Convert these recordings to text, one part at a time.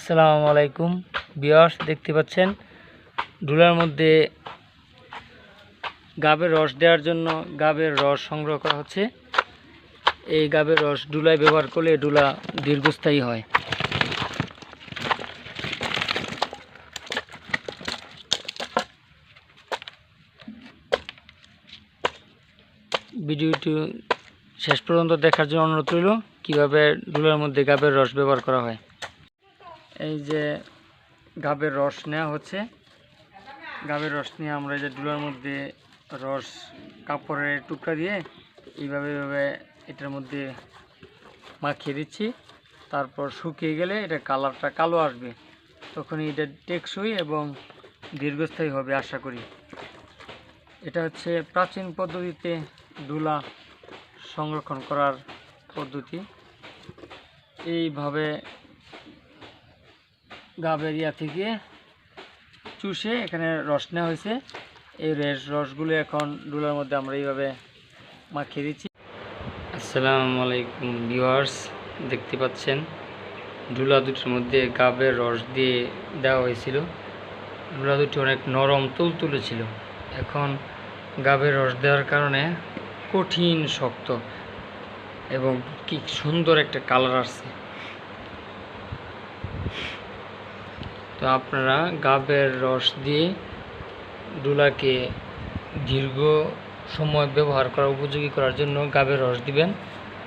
আসসালামু আলাইকুম। বিয়ার্স দেখতে পাচ্ছেন? ডুলার মধ্যে গাবের রস দেওয়ার জন্য গাবের রস সংগ্রহ করা হচ্ছে। এই গাবের রস ডুলায় ব্যবহার করলে ডুলা দীর্ঘস্থায়ী হয়। ভিডিওটি শেষ পর্যন্ত দেখার জন্য অনুরোধ রইল, কীভাবে ডুলার মধ্যে গাবের রস ব্যবহার করা হয়। এই যে গাবের রস নেওয়া হচ্ছে। গাবের রস নিয়ে আমরা এই যে ডুলার মধ্যে রস কাপড়ের টুকরা দিয়ে এইভাবে এইভাবে এটার মধ্যে মাখিয়ে দিচ্ছি। তারপর শুকিয়ে গেলে এটা কালারটা কালো আসবে। তখন এটা টেকসই এবং দীর্ঘস্থায়ী হবে আশা করি। এটা হচ্ছে প্রাচীন পদ্ধতিতে ডুলা সংরক্ষণ করার পদ্ধতি। এইভাবে গাবের ইয়া থেকে চুষে এখানে রস নেওয়া হয়েছে। এই রেস রসগুলো এখন ডুলার মধ্যে আমরা এইভাবে মাখিয়ে দিচ্ছি। আসসালামু আলাইকুম ভিউয়ার্স, দেখতে পাচ্ছেন? ডুলা দুটির মধ্যে গাবের রস দিয়ে দেওয়া হয়েছিল। ডুলা দুটি অনেক নরম, তুলতুলে ছিল। এখন গাবের রস দেওয়ার কারণে কঠিন, শক্ত এবং কি সুন্দর একটা কালার আসছে। তো আপনারা গাবের রস দিয়ে ডুলাকে দীর্ঘ সময় ব্যবহার করা, উপযোগী করার জন্য গাবের রস দিবেন।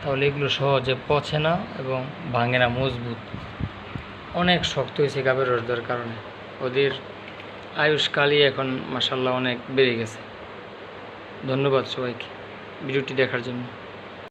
তাহলে এগুলো সহজে পচে না এবং ভাঙে না, মজবুত। অনেক শক্ত হয়েছে গাবের রস দেওয়ার কারণে। ওদের আয়ুষকালই এখন মাসাল্লাহ অনেক বেড়ে গেছে। ধন্যবাদ সবাইকে ভিডিওটি দেখার জন্য।